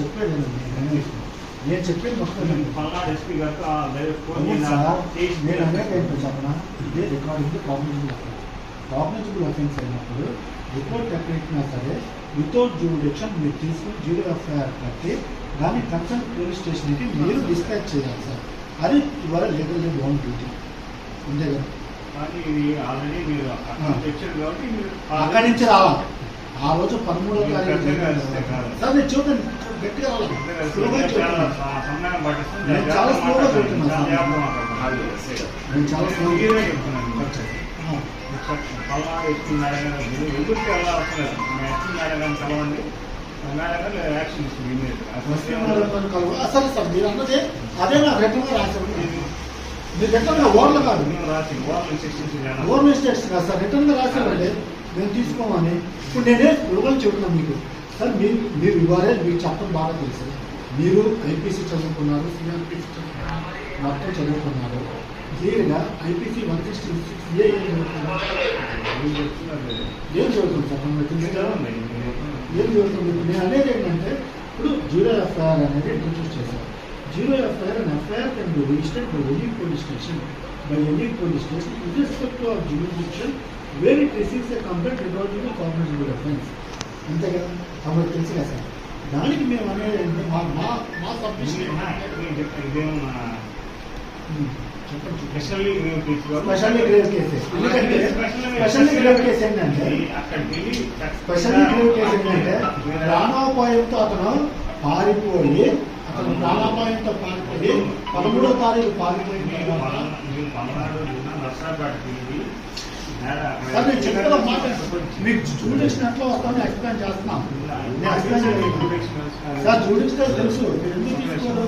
చెప్పేది మొత్తం. పల్నాడు ఎస్పీ చేసి నేను అనేది ఏంటో చెప్పనా ఇదే recording cognizable offence cognizable offence అయినప్పుడు రిపోర్ట్ ఎక్కడైనా సరే వితౌట్ జ్యూడిక్షన్ మీరు తీసుకుని జీరో ఎఫ్ఐఆర్ కట్టి దాన్ని కన్సర్న్ పోలీస్ స్టేషన్కి మీరు డిస్పాచ్ చేయాలి సార్. అది ఇవాళ లీగల్ ఓన్ డ్యూటీ అంతే కదా? కానీ ఇది ఆల్రెడీ మీరు అక్కడ. నుంచి వచ్చారు కాబట్టి మీరు అక్కడి నుంచి రావాలి. ఆ రోజు పదమూడవ మీరు తారీఖు. సార్ నేను చూడండి. గట్టిగా స్లోగా చాలా చూడండి స- సమయం పట్టిస్తుంది నేను చాలా స్లోగా చాలా సార్. నేను చాలా చెప్తున్నాను. మీరు సరే అన్నది అదే నా రిటర్న్ రాశారు మీరు రిటర్న్ ఓవర్లో కాదు. గవర్నమెంట్ స్టేట్స్ కాదు సార్. రిటర్న్ రాశారండి మేము తీసుకోమని. ఇప్పుడు నేనే యువకులు చెబుతున్నాను మీకు. సార్ మీరు మీరు ఇవ్వాలే మీకు చెప్పడం బాగా తెలుసు. మీరు ఐపీసీ చదువుకున్నారు సిఆర్పిసి మొత్తం చదువుకున్నారు. క్లియర్గా IPC one sixty six A ఏం చదువుతుంది సార్? మనం. ఏం జరుగుతుంది నేను అనేది ఏంటంటే ఇప్పుడు జీరో ఎఫ్ఐఆర్ అనేది ఇంట్రడ్యూస్ చేశారు. Zero FIR and FIR can be registered by any police station. By any police station with respect of jurisdiction where it receives a complaint regarding to cognizable offence అంతే కదా కాబట్టి తెలుసు కదా sir. దానికి మేము అనేది ఏంటంటే మా మా మా submission specially. Specially grave cases specially grave case ఏంటంటే స్పెషల్లీ గ్రేవ్ కేసు ఏంటంటే ప్రాణాపాయంతో అతను పారిపోయి అతను ప్రాణాపాయంతో పారిపోయి పదమూడో తారీఖు పారిపోయిన మీరు తర్వాత మీకు జూడిక్షన్ ఎట్లా ఎక్స్ప్లెయిన్ చేస్తున్నాం. సార్ జూడిక్షన్ తెలుసు. మీరు ఎందుకు తీసుకోరు